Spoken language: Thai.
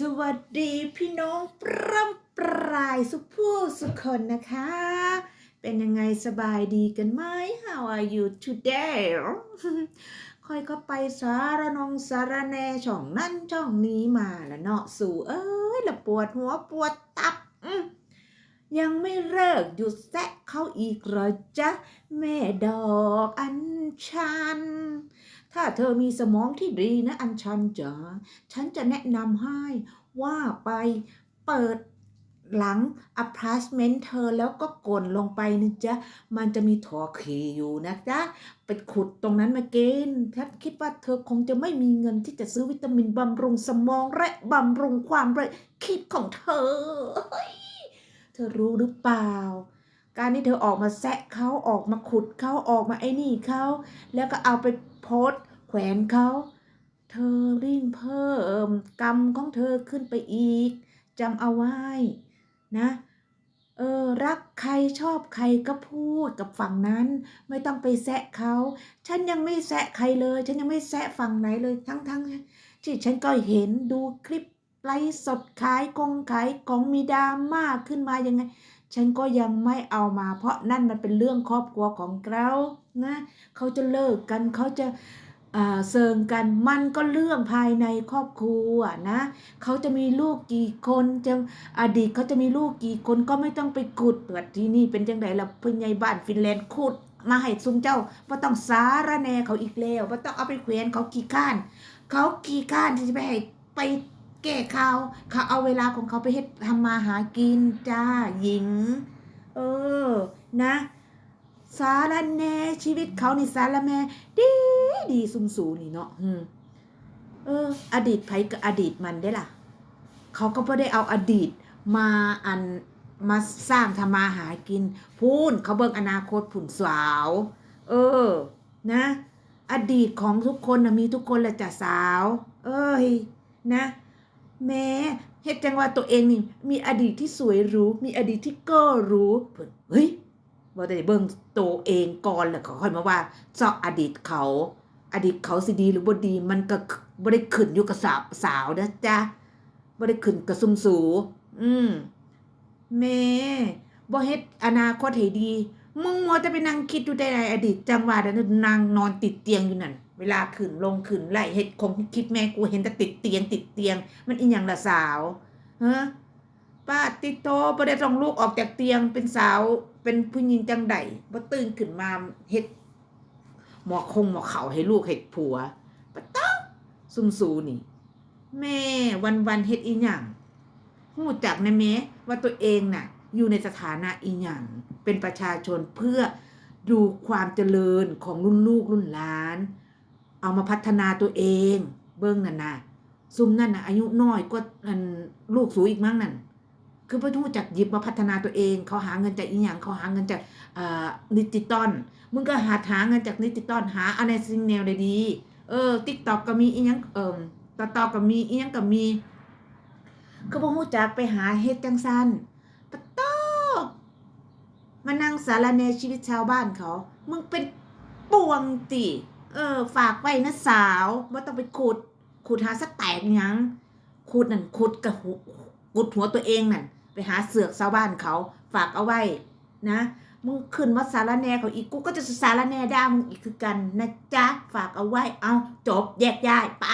สวัสดีพี่น้องปร่ำปรายสุผู้สุคนนะคะ เป็นยังไงสบายดีกันไหม How are you today ค่อยก็ไปสารนองสารแนช่องนั่นช่องนี้มาแล้วเนาะสู่เอ้ยละปวดหัวปวดตับ ยังไม่เลิกหยุดแซะเขาอีกเหรอจ๊ะ แม่ดอกอัญชัน ถ้าเธอมีสมองที่ดีนะอัญชันจ๋า ฉันจะแนะนำให้ว่าไปเปิดหลังอพาร์ตเมนต์เธอแล้วก็กลนลงไปนะจ๊ะ มันจะมีถอเขอยู่นะจ๊ะ ไปขุดตรงนั้นมาเกณฑ์ฉันคิดว่าเธอคงจะไม่มีเงินที่จะซื้อวิตามินบำรุงสมองและบำรุงความละคิดของเธอ เธอรู้หรือเปล่า การที่เธอออกมาแซะเขาออกมาขุดเขาออกมาไอ้นี่เขาแล้วก็เอาไปโพส แขวนเขา เธอริ่งเพิ่มกรรมของเธอขึ้นไปอีกจำเอาไว้นะเออรักใครชอบใครก็พูดกับฝั่งนั้น ไม่ต้องไปแซะเขาฉันยังไม่แซะใครเลย ฉันยังไม่แซะฝั่งไหนเลยทั้งทั้งๆที่ฉันก็เห็นดูคลิปไลฟ์สดขายกงขายของมีดราม่าขึ้นมายังไง ฉันก็ยังไม่เอามา เพราะนั่นมันเป็นเรื่องครอบครัวของเรานะเขาจะเลิกกันเขาจะ เซิงกันมันก็เรื่องภายในครอบครัวนะเขาจะมีลูกกี่คนจะอดีตเขาจะมีลูกกี่คนก็ไม่ต้องไปขุดแบบที่นี่เป็นจังไดล่ะเพิ่นใหญ่บ้านฟินแลนด์ขุดมาให้ซุมเจ้าบ่ต้องสาระแนเขาอีกแล้วบ่ต้องเอาไปแขวนเขากี่ข้าน เขากี่ข้านที่จะไปให้ไปแก้ข่าเขาเอาเวลาของเขาไปเฮ็ดทำมาหากินจ้าหญิง เออนะ สารแนชีวิตเขานี่สารแหนดี ดีซุมสูนี่เนาะเออ อดีตไผกับอดีตมันได้ล่ะ เขาก็ไม่ได้เอาอดีตมาอันมาสร้างทำมาหากิน พูนเขาเบิ่งอนาคตผุนสาว เออ นะ อดีตของทุกคนนะมีทุกคนแหละจ้ะสาว เอ้ย นะ แม้เฮ็ดจังว่าตัวเองนี่ มีอดีตที่สวยหรูมีอดีตที่ก็รู้เพิ่นเฮ้ย ว่าแต่เบิ่งตัวเองก่อนแล้วก็ค่อยมาว่าเจาะอดีตเขา อดีตเขาสิดีหรือบ่ดี มันก็บ่ได้ขึ้นอยู่กับสาวสาวนะจ๊ะบ่ได้ขึ้นกับซุ่มสู อืมแม่บ่เฮ็ดอนาคตให้ดี มึงมัวแต่ไปนั่งคิดอยู่แต่ในอดีตจังหวะนั้นนางนอนติดเตียงอยู่นั่น เวลาขึ้นลงขึ้นไล่เฮ็ดคงคิดแม่กูเห็นแต่ติดเตียงติดเตียง มันอีหยังล่ะสาวฮะป้าติโตบ่ได้ส่งลูกออกจากเตียงเป็นสาว เป็นผู้หญิงจังใดบ่ตื่นขึ้นมาเฮ็ดหมอคงหมอเขาให้ลูกเฮ็ดผัวปะต้องซุมสูนี่ แม่วันวันๆเฮ็ดอีหยังฮู้จักนะแม่ว่าตัวเองน่ะ อยู่ในสถานะอีหยังเป็นประชาชนเพื่อดูความเจริญของรุ่นลูกรุ่นหลาน เอามาพัฒนาตัวเอง เบิ่งนั่นน่ะซุมนั่นน่ะอายุน้อยก็อันลูกสูอีกมั้งนั่น คือพ่อทูตจากหยิบมาพัฒนาตัวเอง เขาหาเงินจากอีหยังเขาหาเงินจากเอ่อดิจิตอลมึงก็หาหาเงินจากดิจิตอลหาอะไรสิ่งแนวใดดีเออติ๊กต็อกก็มีอีหยังเอิ่มตอตอก็มีอีหยังก็มีก็บ่ฮู้จักไปหาเฮ็ดจังซั่นปะโตมานั่งสารแนชีวิตชาวบ้านเขา มึงเป็นป่วงติเออ ฝากไว้นะสาวบ่าต้องไปขุดขุดหาสักแตกยังขุดนั่นขุดกับหูกุดหัวตัวเองนั่น ไปหาเสือกชาวบ้านเขาฝากเอาไว้นะมึงขึ้นว่าสารแนเขาอีกกูก็จะสารแนได้มึงอีกคือกันนะจ๊ะฝากเอาไว้เอาจบแยกย้ายไป